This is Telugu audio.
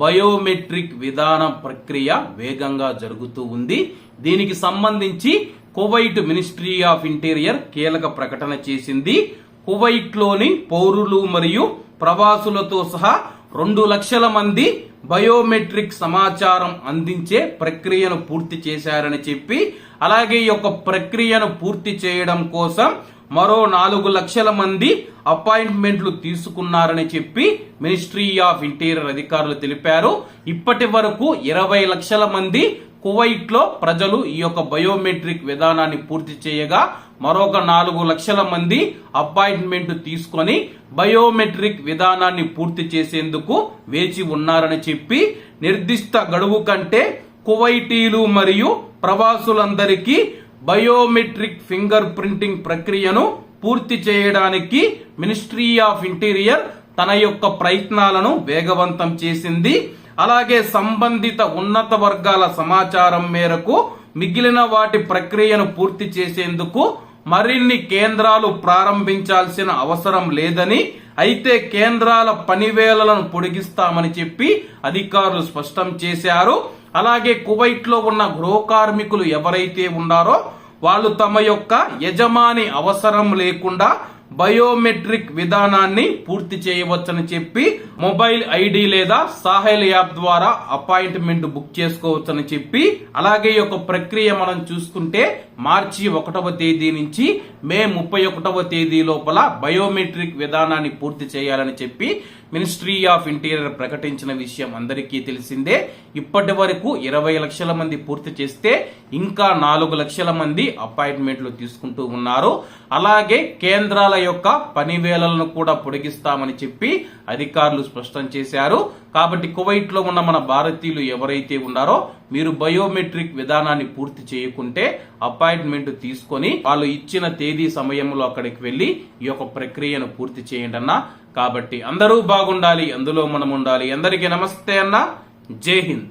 బయోమెట్రిక్ విధాన ప్రక్రియ వేగంగా జరుగుతూ ఉంది. దీనికి సంబంధించి కువైట్ మినిస్ట్రీ ఆఫ్ ఇంటీరియర్ కీలక ప్రకటన చేసింది. కువైట్లోని పౌరులు మరియు ప్రవాసులతో సహా రెండు లక్షల మంది బయోమెట్రిక్ సమాచారం అందించే ప్రక్రియను పూర్తి చేశారని చెప్పి అలాగే ఈ యొక్క ప్రక్రియను పూర్తి చేయడం కోసం మరో నాలుగు లక్షల మంది అపాయింట్మెంట్లు తీసుకున్నారని చెప్పి మినిస్ట్రీ ఆఫ్ ఇంటీరియర్ అధికారులు తెలిపారు. ఇప్పటి వరకు ఇరవై లక్షల మంది కువైట్లో ప్రజలు ఈ యొక్క బయోమెట్రిక్ విధానాన్ని పూర్తి చేయగా మరొక నాలుగు లక్షల మంది అపాయింట్మెంట్ తీసుకొని బయోమెట్రిక్ విధానాన్ని పూర్తి చేసేందుకు వేచి ఉన్నారని చెప్పి నిర్దిష్ట గడువు కంటే కువైటీలు మరియు ప్రవాసులందరికీ బయోమెట్రిక్ ఫింగర్ ప్రింటింగ్ ప్రక్రియను పూర్తి చేయడానికి మినిస్ట్రీ ఆఫ్ ఇంటీరియర్ తన యొక్క ప్రయత్నాలను వేగవంతం చేసింది. అలాగే సంబంధిత ఉన్నత వర్గాల సమాచారం మేరకు మిగిలిన వాటి ప్రక్రియను పూర్తి చేసేందుకు మరిన్ని కేంద్రాలు ప్రారంభించాల్సిన అవసరం లేదని అయితే కేంద్రాల పనివేళలను పొడిగిస్తామని చెప్పి అధికారులు స్పష్టం చేశారు. అలాగే కువైట్లో ఉన్న గృహ కార్మికులు ఎవరైతే ఉన్నారో వాళ్ళు తమ యొక్క యజమాని అవసరం లేకుండా బయోమెట్రిక్ విధానాన్ని పూర్తి చేయవచ్చని చెప్పి మొబైల్ ఐడి లేదా సాహెల్ యాప్ ద్వారా అపాయింట్మెంట్ బుక్ చేసుకోవచ్చని చెప్పి అలాగే యొక్క ప్రక్రియ మనం చూసుకుంటే మార్చి ఒకటవ తేదీ నుంచి మే ముప్పై ఒకటవ తేదీ లోపల బయోమెట్రిక్ విధానాన్ని పూర్తి చేయాలని చెప్పి మినిస్ట్రీ ఆఫ్ ఇంటీరియర్ ప్రకటించిన విషయం అందరికీ తెలిసిందే. ఇప్పటి వరకు ఇరవై లక్షల మంది పూర్తి చేస్తే ఇంకా నాలుగు లక్షల మంది అపాయింట్మెంట్లు తీసుకుంటూ ఉన్నారు. అలాగే కేంద్రాల యొక్క పని వేళలను కూడా పొడిగిస్తామని చెప్పి అధికారులు స్పష్టం చేశారు. కాబట్టి కువైట్లో ఉన్న మన భారతీయులు ఎవరైతే ఉన్నారో మీరు బయోమెట్రిక్ విధానాన్ని పూర్తి చేయకుంటే అపాయింట్మెంట్ తీసుకొని వాళ్ళు ఇచ్చిన తేదీ సమయంలో అక్కడికి వెళ్ళి ఈ యొక్క ప్రక్రియను పూర్తి చేయండి అన్న. కాబట్టి అందరూ బాగుండాలి అందులో మనం ఉండాలి. అందరికీ నమస్తే అన్న. జై హింద్.